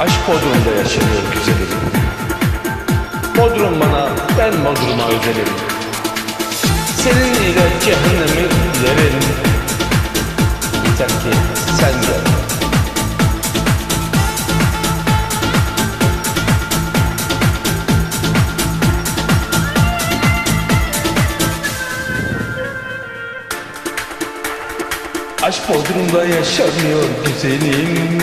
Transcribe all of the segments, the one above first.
Aşk Bodrum'da yaşanıyor güzelim. Bodrum bana, ben Bodrum'a özelim. Senin ile cehennemi dilerim Yeter ki sen gel Aşk Bodrum'da yaşanıyor güzelim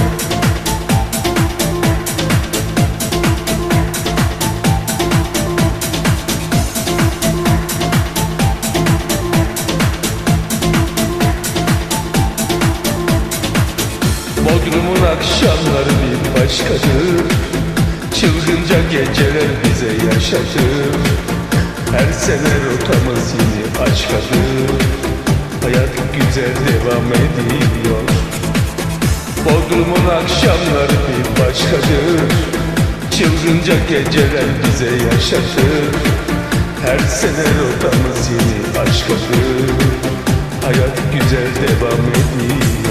Bodrum'un akşamları bir başkadır. Çılgınca geceler bize yaşatır. Her sene rotamız yeni aşkadır Hayat güzel devam ediyor. Bodrum'un akşamları bir başkadır. Çılgınca geceler bize yaşatır. Her sene rotamız yeni aşkadır Hayat güzel devam ediyor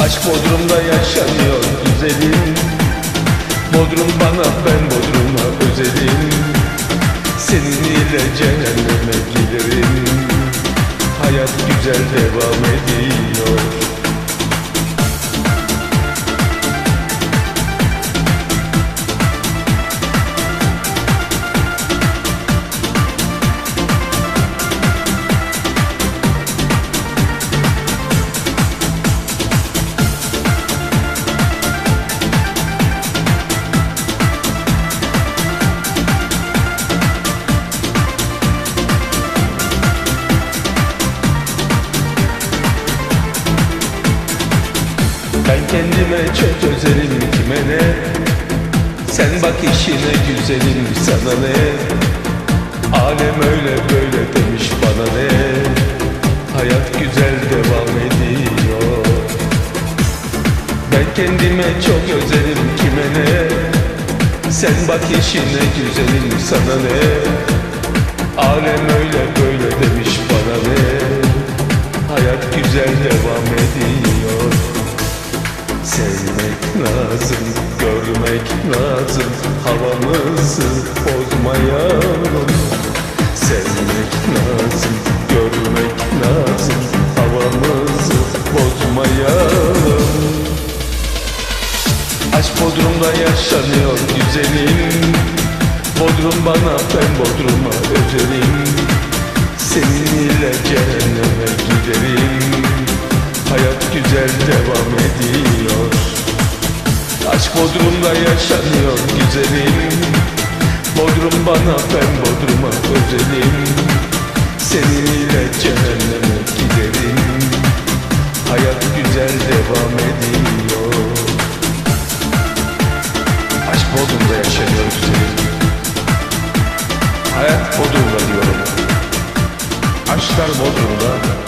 Aşk Bodrum'da yaşanıyor güzelim. Bodrum bana ben Bodrum'a özelim. Senin ile Ben kendime çok özelim kime ne Sen bak işine güzelim sana ne? Alem öyle böyle demiş bana ne? Hayat güzel devam ediyor. Ben kendime çok özelim kime ne? Sen bak işine güzelim sana ne? Alem öyle böyle demiş bana ne? Hayat güzel devam ediyor Sevmek lazım, görmek lazım Havamızı bozmayalım. Sevmek lazım, görmek lazım Havamızı bozmayalım. Aşk Bodrum'da yaşanıyor güzelim. Bodrum bana ben Bodrum'a özelim. Seninle cehenneme giderim Hayat güzel devam Aşk Bodrum'da yaşanıyor güzelim. Bodrum bana ben Bodrum'a özelim. Seninle cehenneme giderim Hayat güzel devam ediyor. Aşk Bodrum'da yaşanıyor güzelim. Hayat Bodrum'da diyorum. Aşklar Bodrum'da